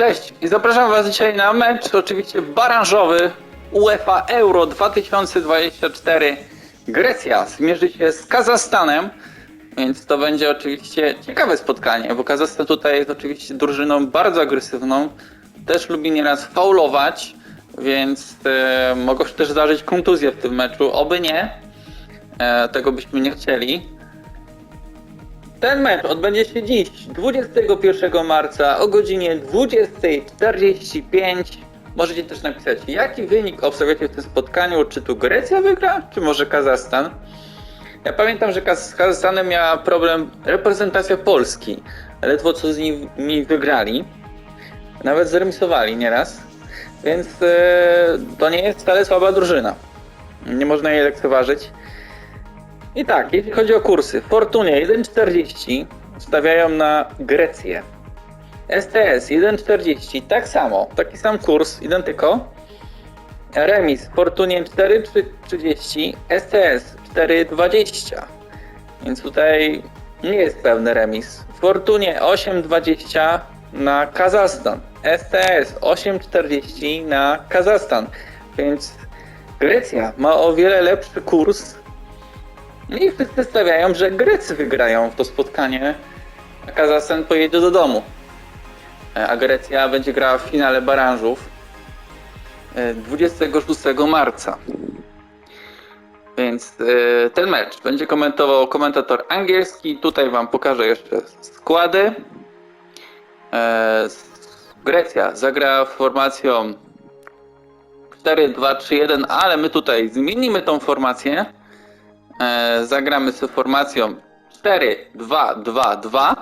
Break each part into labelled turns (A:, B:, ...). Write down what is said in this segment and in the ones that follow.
A: Cześć i zapraszam Was dzisiaj na mecz oczywiście baranżowy UEFA Euro 2024. Grecja zmierzy się z Kazachstanem, więc to będzie oczywiście ciekawe spotkanie, bo Kazachstan tutaj jest oczywiście drużyną bardzo agresywną, też lubi nieraz faulować, więc e, mogą się też zdarzyć kontuzje w tym meczu, oby nie, e, tego byśmy nie chcieli. Ten mecz odbędzie się dziś, 21 marca o godzinie 20.45. Możecie też napisać, jaki wynik obserwujecie w tym spotkaniu. Czy tu Grecja wygra, czy może Kazachstan? Ja pamiętam, że z Kazachstanem miała problem reprezentacja Polski. Ledwo co z nimi wygrali. Nawet zremisowali nieraz. Więc e, to nie jest wcale słaba drużyna. Nie można jej lekceważyć. I tak, jeśli chodzi o kursy, Fortunie 1,40 stawiają na Grecję. STS 1,40 tak samo, taki sam kurs, identyko. Remis Fortunie 4,30, STS 4,20. Więc tutaj nie jest pełny remis. Fortunie 8,20 na Kazachstan. STS 8,40 na Kazachstan. Więc Grecja ma o wiele lepszy kurs i wszyscy stawiają, że Grecy wygrają w to spotkanie, a Kazachstan pojedzie do domu. E, A Grecja będzie grała w finale baranżów e, 26 marca. Więc e, ten mecz będzie komentował komentator angielski. Tutaj Wam pokażę jeszcze składy. E, Grecja zagra formacją 4-2-3-1, ale my tutaj zmienimy tą formację e, zagramy z formacją 4-2-2-2,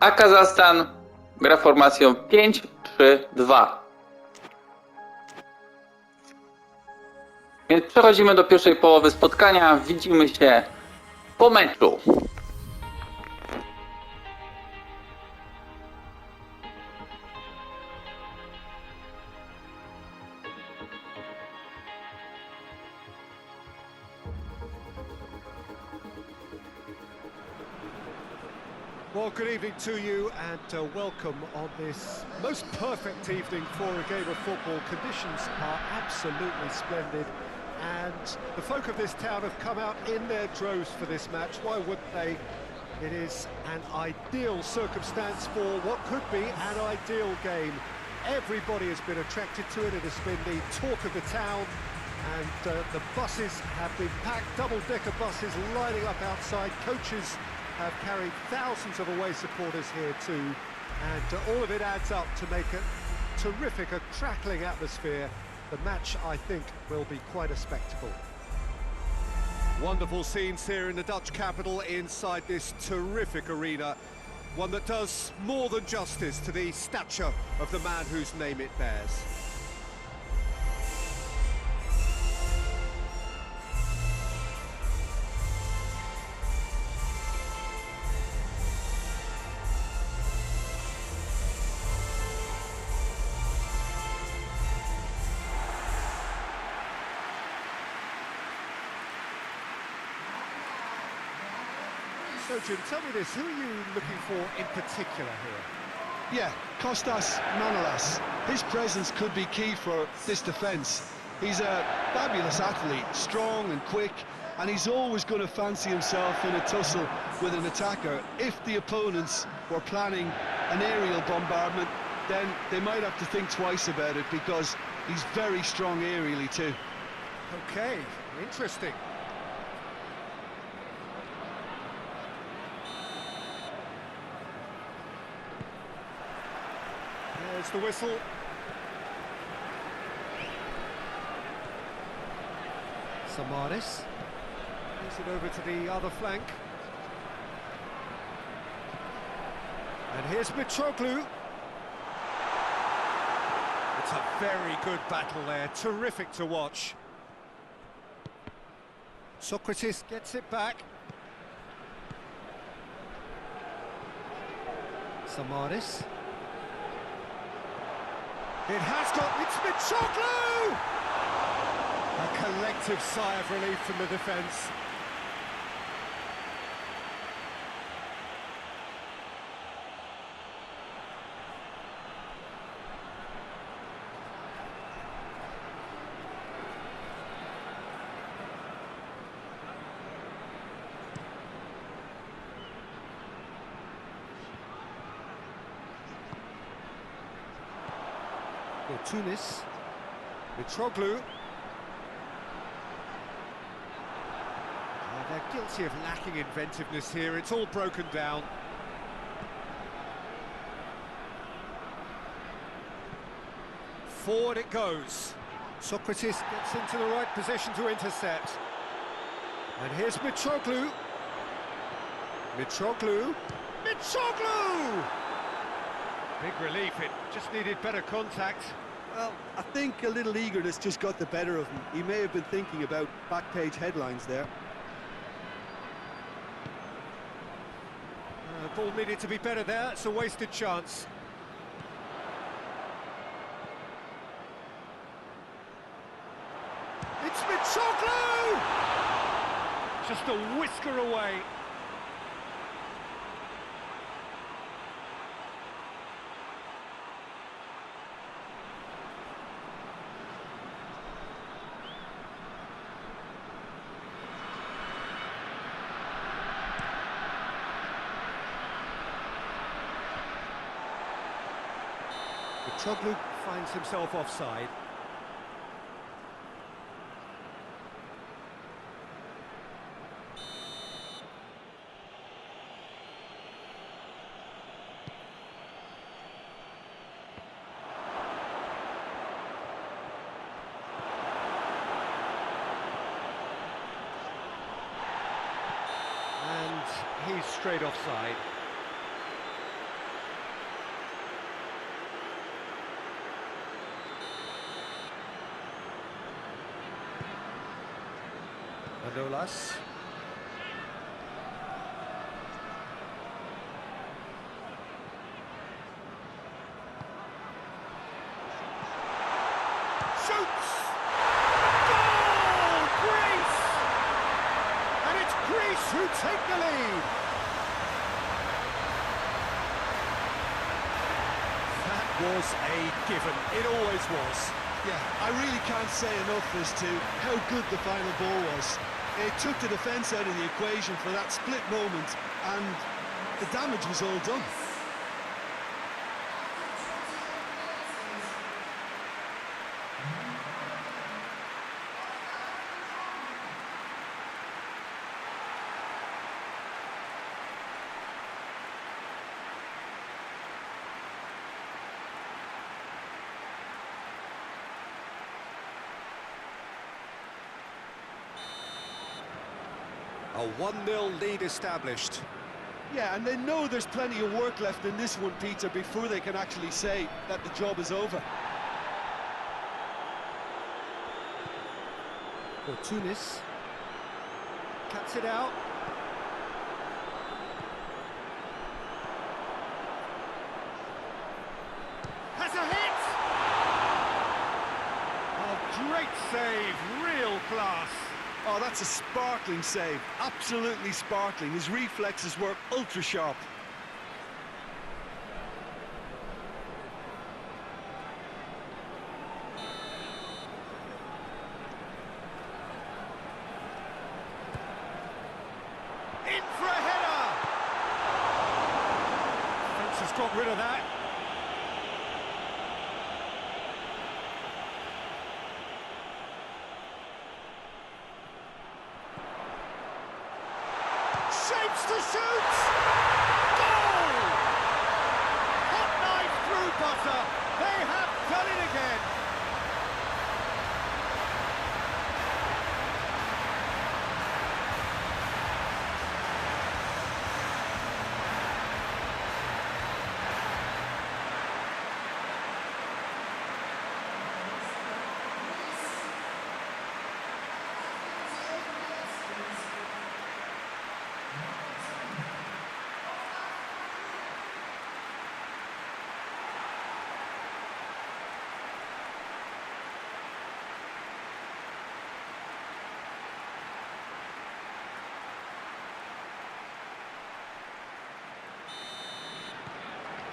A: a Kazachstan gra formacją 5-3-2. Więc przechodzimy do pierwszej połowy spotkania. Widzimy się po meczu.
B: Well, good evening to you and uh, welcome on this most perfect evening for a game of football. Conditions are absolutely splendid and the folk of this town have come out in their droves for this match. Why wouldn't they? It is an ideal circumstance for what could be an ideal game. Everybody has been attracted to it. It has been the talk of the town and uh, the buses have been packed, double-decker buses lining up outside. Coaches have carried thousands of away supporters here too, and uh, all of it adds up to make a terrific, a crackling atmosphere. The match, I think, will be quite a spectacle. Wonderful scenes here in the Dutch capital inside this terrific arena. One that does more than justice to the stature of the man whose name it bears. So, Jim, tell me this, who are you looking for in particular here?
C: Yeah, Kostas Manolas. His presence could be key for this defence. He's a fabulous athlete, strong and quick, and he's always going to fancy himself in a tussle with an attacker. If the opponents were planning an aerial bombardment, then they might have to think twice about it because he's very strong aerially too.
B: Okay, interesting. There's the whistle. Samaris. Moves it over to the other flank. And here's Mitroglou. It's a very good battle there, terrific to watch. Socrates gets it back. Samaris. It has got, it's Mitroglou! A collective sigh of relief from the defence. Tunis. Mitroglou. Oh, they're guilty of lacking inventiveness here. It's all broken down. Forward it goes. Socrates gets into the right position to intercept. And here's Mitroglou. Mitroglou. Mitroglou! Big relief, it just needed better contact.
C: Well, I think a little eagerness just got the better of him. He may have been thinking about back page headlines there.
B: Uh, ball needed to be better there, it's a wasted chance. It's Mitroglou! Just a whisker away. Mitroglou finds himself offside. And he's straight offside. Manolas. Shoots! Goal! Greece! And it's Greece who take the lead. That was a given. It always was.
C: Yeah, I really can't say enough as to how good the final ball was. It took the defence out of the equation for that split moment, and the damage was all done.
B: A 1-0 lead established.
C: Yeah, and they know there's plenty of work left in this one, Peter, before they can actually say that the job is over.
B: For Tunis. Cuts it out. Has a hit! Oh, great save, real class.
C: Oh, that's a sparkling save. Absolutely sparkling. His reflexes were ultra sharp.
B: In for a header! Fence has got rid of that. Shapes to shoot! Goal! Hot knife through butter. They have done it again.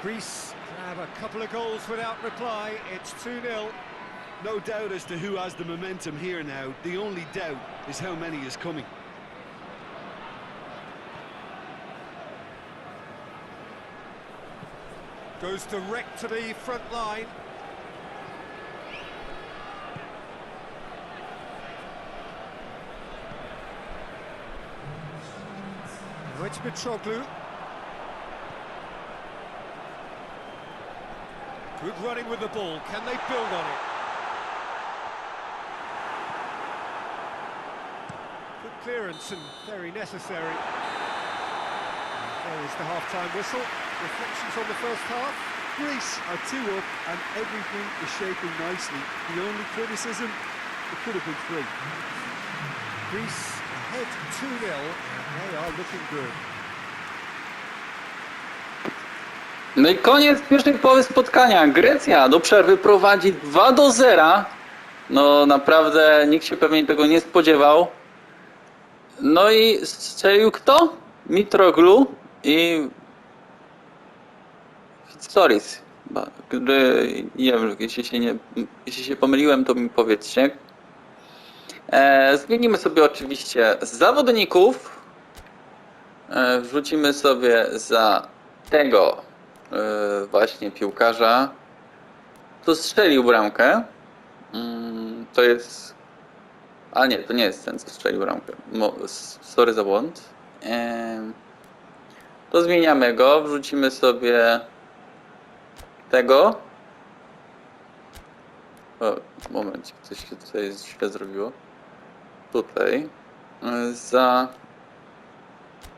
B: Greece have a couple of goals without reply. It's 2-0.
C: No doubt as to who has the momentum here now. The only doubt is how many is coming.
B: Goes direct to the front line. Which it's Good running with the ball. Can they build on it? Good clearance and very necessary. There is the half-time whistle. Reflections on the first half.
C: Greece are two up and everything is shaping nicely. The only criticism, it could have been three.
B: Greece ahead 2-0 and they are looking good.
A: No i koniec pierwszej połowy spotkania. Grecja do przerwy prowadzi 2 do 0. No naprawdę nikt się pewnie tego nie spodziewał. No i strzelił kto? Mitroglu i Stories. Nie wiem, jeśli się, nie, jeśli się pomyliłem, to mi powiedzcie. E, zmienimy sobie oczywiście zawodników. E, wrzucimy sobie za tego właśnie piłkarza, to strzelił bramkę. Mm, To jest. A nie, to nie jest ten, co strzelił bramkę. Sorry za błąd. To zmieniamy go, wrzucimy sobie tego. O, moment, coś się tutaj źle zrobiło. Tutaj. E, Za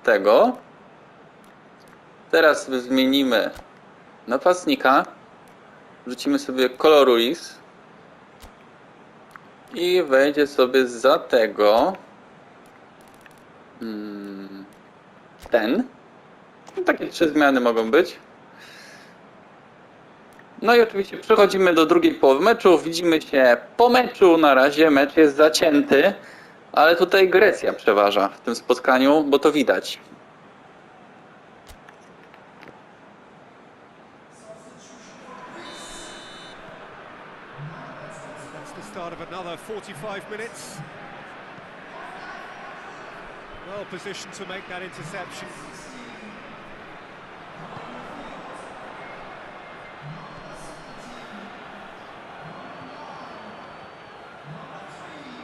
A: tego. Teraz zmienimy napastnika. Wrzucimy sobie Coloruis. I wejdzie sobie za tego. mm, Ten. No, takie trzy zmiany mogą być. No i oczywiście przechodzimy do drugiej połowy meczu. Widzimy się po meczu. Na razie mecz jest zacięty, ale tutaj Grecja przeważa w tym spotkaniu, bo to widać.
B: Another 45 minutes. Well positioned to make that interception.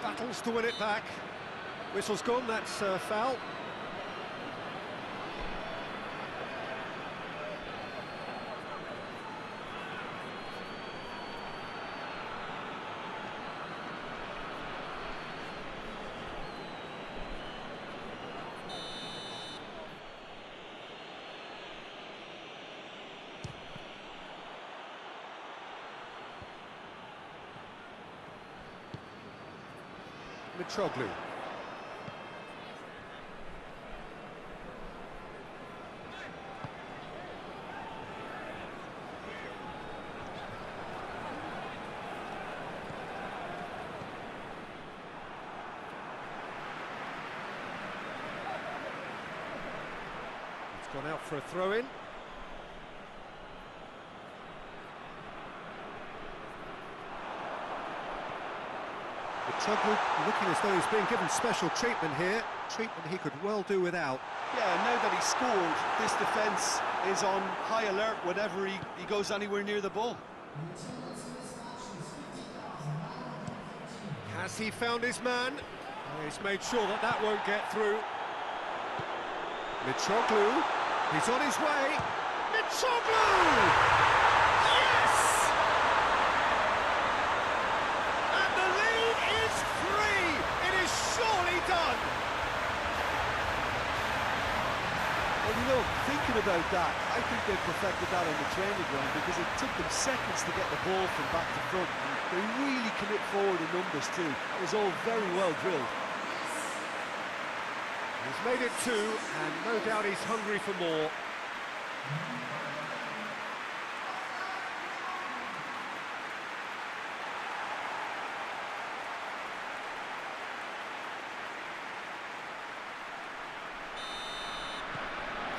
B: Battles to win it back. Whistle's gone, that's uh, foul. It's gone out for a throw-in. Mitroglou looking as though he's being given special treatment here. Treatment he could well do without.
C: Yeah, now that he's scored, this defence is on high alert whenever he, he goes anywhere near the ball.
B: Has he found his man? He's made sure that that won't get through. Mitroglou, he's on his way. Mitroglou! Yes! And the lead is three. It is surely done.
C: Well, you know, thinking about that, I think they perfected that on the training ground because it took them seconds to get the ball from back to front. They really commit forward in numbers too. It was all very well drilled.
B: He's made it two, and no doubt he's hungry for more.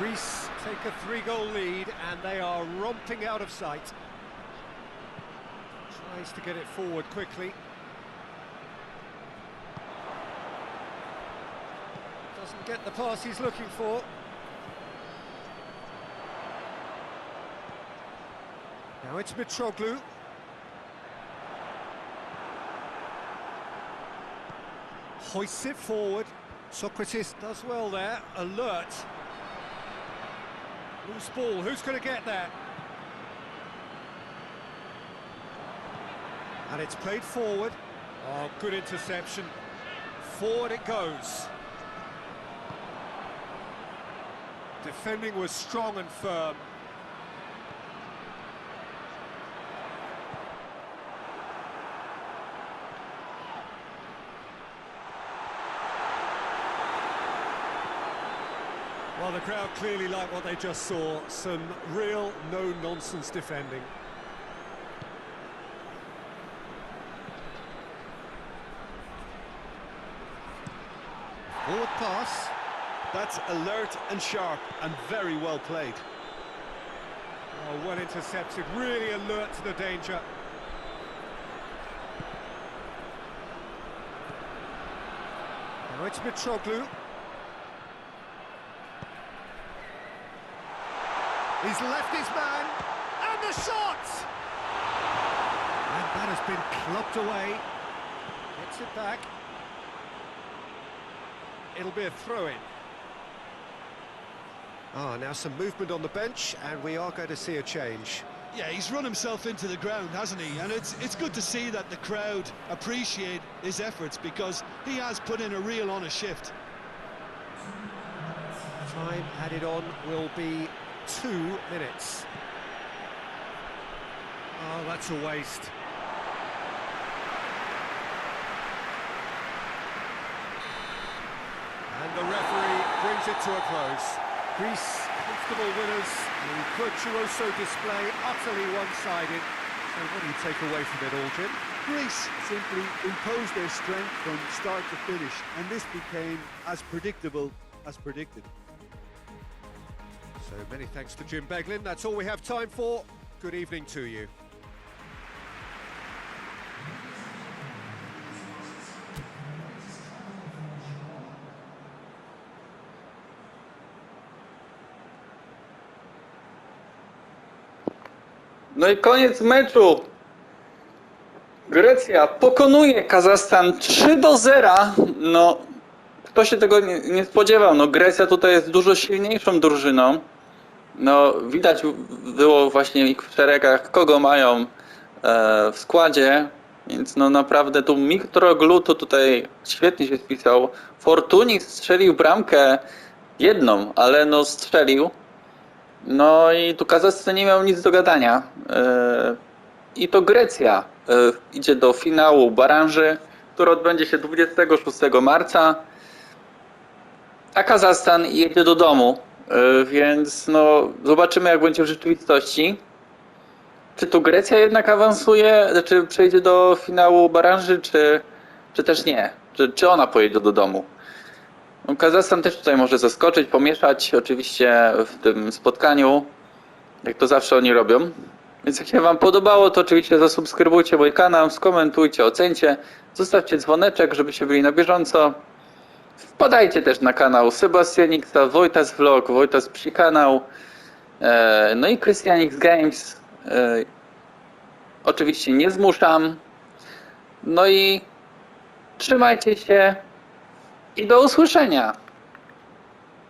B: Greece take a three-goal lead, and they are romping out of sight. Tries to get it forward quickly. Doesn't get the pass he's looking for. Now it's Mitroglou. Hoists it forward. Socrates does well there, alert. Loose ball, who's going to get there? And it's played forward. Oh, good interception. Forward it goes. Defending was strong and firm. Well, the crowd clearly like what they just saw. Some real no-nonsense defending.
C: Forward pass. That's alert and sharp and very well played.
B: Oh, well intercepted, really alert to the danger. Now it's Mitroglou. He's left his man, and the shot! And that has been clubbed away. Gets it back. It'll be a throw-in. Ah, now some movement on the bench, and we are going to see a change.
C: Yeah, he's run himself into the ground, hasn't he? And it's it's good to see that the crowd appreciate his efforts because he has put in a real honest shift.
B: Time added on will be two minutes. Oh, that's a waste. And the referee brings it to a close. Greece, comfortable winners, the virtuoso display utterly one-sided. So what do you take away from it all, Jim?
C: Greece simply imposed their strength from start to finish, and this became as predictable as predicted.
B: So many thanks to Jim Beglin. That's all we have time for. Good evening to you.
A: No i koniec meczu. Grecja pokonuje Kazachstan 3 do 0. No, kto się tego nie, nie spodziewał? No, Grecja tutaj jest dużo silniejszą drużyną. No, widać było właśnie w szeregach, kogo mają e, w składzie. Więc no naprawdę tu Mitroglu to tutaj świetnie się spisał. Fortunik strzelił bramkę jedną, ale no strzelił. No i tu Kazachstan nie miał nic do gadania. E, I to Grecja e, idzie do finału baranży, który odbędzie się 26 marca. A Kazachstan jedzie do domu. E, Więc no, zobaczymy, jak będzie w rzeczywistości. Czy tu Grecja jednak awansuje, czy przejdzie do finału baranży, czy, czy też nie? Czy, czy ona pojedzie do domu? No, Kazachstan też tutaj może zaskoczyć, pomieszać oczywiście w tym spotkaniu, jak to zawsze oni robią. Więc jak się Wam podobało, to oczywiście zasubskrybujcie mój kanał, skomentujcie, ocencie, zostawcie dzwoneczek, żebyście byli na bieżąco. Wpadajcie też na kanał Sebastianiksa, Wojtas Vlog, Wojtas Psi Kanał, e, no i Christianix Games. E, Oczywiście nie zmuszam. No i trzymajcie się i do usłyszenia.